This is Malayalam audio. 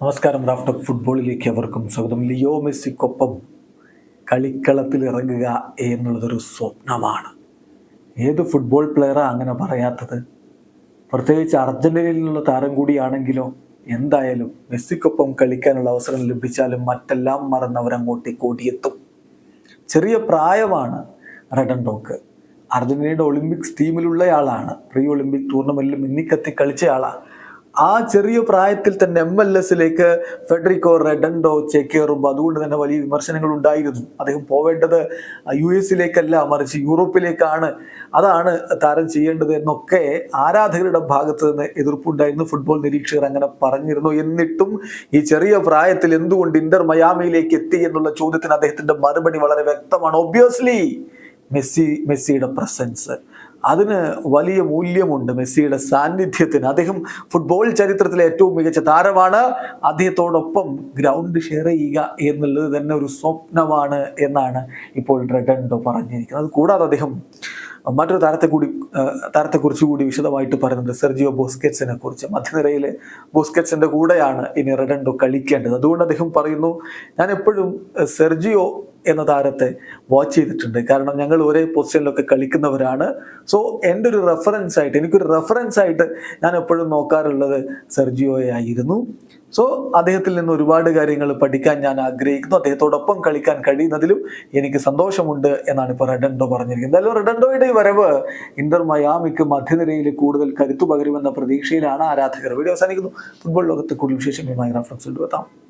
നമസ്കാരം റാഫ്റ്റർ ഫുട്ബോളിലേക്ക് അവർക്കും സ്വാഗതം. ലിയോ മെസ്സിക്കൊപ്പം കളിക്കളത്തിൽ ഇറങ്ങുക എന്നുള്ളതൊരു സ്വപ്നമാണ്. ഏത് ഫുട്ബോൾ പ്ലെയറാണ് അങ്ങനെ പറയാത്തത്? പ്രത്യേകിച്ച് അർജന്റീനയിൽ നിന്നുള്ള താരം കൂടിയാണെങ്കിലോ എന്തായാലും മെസ്സിക്കൊപ്പം കളിക്കാനുള്ള അവസരം ലഭിച്ചാലും മറ്റെല്ലാം മറന്നവരങ്ങോട്ടേക്ക് ഓടിയെത്തും ചെറിയ പ്രായമാണ് റെഡൻഡോക്ക് അർജന്റീനയുടെ ഒളിമ്പിക്സ് ടീമിലുള്ളയാളാണ് പ്രീ ഒളിമ്പിക് ടൂർണമെന്റിൽ മിന്നിക്കത്തി കളിച്ചയാളാണ് ആ ചെറിയ പ്രായത്തിൽ തന്നെ എം എൽ എസിലേക്ക് ഫെഡറിക്കോ റെഡൻഡോ ചേക്കേറുമ്പോൾ അതുകൊണ്ട് തന്നെ വലിയ വിമർശനങ്ങൾ ഉണ്ടായിരുന്നു. അദ്ദേഹം പോവേണ്ടത് യു എസിലേക്കല്ല മറിച്ച് യൂറോപ്പിലേക്കാണ്. അതാണ് താരം ചെയ്യേണ്ടത് എന്നൊക്കെ ആരാധകരുടെ ഭാഗത്ത് നിന്ന് എതിർപ്പുണ്ടായിരുന്നു. ഫുട്ബോൾ നിരീക്ഷകർ അങ്ങനെ പറഞ്ഞിരുന്നു. എന്നിട്ടും ഈ ചെറിയ പ്രായത്തിൽ എന്തുകൊണ്ട് ഇന്റർ മയാമിയിലേക്ക് എത്തി എന്നുള്ള ചോദ്യത്തിന് അദ്ദേഹത്തിന്റെ മറുപടി വളരെ വ്യക്തമാണ്. ഒബ്വിയസ്ലി മെസ്സി മെസ്സിയുടെ പ്രസൻസ് അതിന് വലിയ മൂല്യമുണ്ട് മെസ്സിയുടെ സാന്നിധ്യത്തിന്. അദ്ദേഹം ഫുട്ബോൾ ചരിത്രത്തിലെ ഏറ്റവും മികച്ച താരമാണ്. അദ്ദേഹത്തോടൊപ്പം ഗ്രൗണ്ട് ഷെയർ ചെയ്യുക എന്നുള്ളത് തന്നെ ഒരു സ്വപ്നമാണ് എന്നാണ് ഇപ്പോൾ റെഡൻഡോ പറഞ്ഞിരിക്കുന്നത്. അത് കൂടാതെ അദ്ദേഹം മറ്റൊരു താരത്തെ കൂടി താരത്തെക്കുറിച്ച് കൂടി വിശദമായിട്ട് പറയുന്നത് സെർജിയോ ബോസ്കെറ്റ്സിനെ കുറിച്ച്. മധ്യനിരയിൽ ബോസ്കെറ്റ്സിന്റെ കൂടെയാണ് ഇനി റെഡൻഡോ കളിക്കേണ്ടത്. അതുകൊണ്ട് അദ്ദേഹം പറയുന്നു ഞാൻ എപ്പോഴും സെർജിയോ എന്ന താരത്തെ വാച്ച് ചെയ്തിട്ടുണ്ട്. കാരണം ഞങ്ങൾ ഒരേ പൊസിഷനിലൊക്കെ കളിക്കുന്നവരാണ്. സോ എന്റെ ഒരു റെഫറൻസ് ആയിട്ട് എനിക്കൊരു റെഫറൻസ് ആയിട്ട് ഞാൻ എപ്പോഴും നോക്കാറുള്ളത് സെർജിയോയെ ആയിരുന്നു. സോ അദ്ദേഹത്തിൽ നിന്ന് ഒരുപാട് കാര്യങ്ങൾ പഠിക്കാൻ ഞാൻ ആഗ്രഹിക്കുന്നു. അദ്ദേഹത്തോടൊപ്പം കളിക്കാൻ കഴിയുന്നതിലും എനിക്ക് സന്തോഷമുണ്ട് എന്നാണ് ഇപ്പോൾ റെഡൻഡോ പറഞ്ഞിരിക്കുന്നത്. എന്തായാലും റെഡൻഡോയുടെ ഈ വരവ് ഇന്റർ മയാമിക്ക് മധ്യനിരയിൽ കൂടുതൽ കരുത്തു പകരുമെന്ന പ്രതീക്ഷയിലാണ് ആരാധകർ. വീഡിയോ അവസാനിക്കുന്നു. ഫുട്ബോൾ ലോകത്ത് കൂടുതൽ വിശേഷങ്ങളുമായി റഫറൻസ് എത്താം.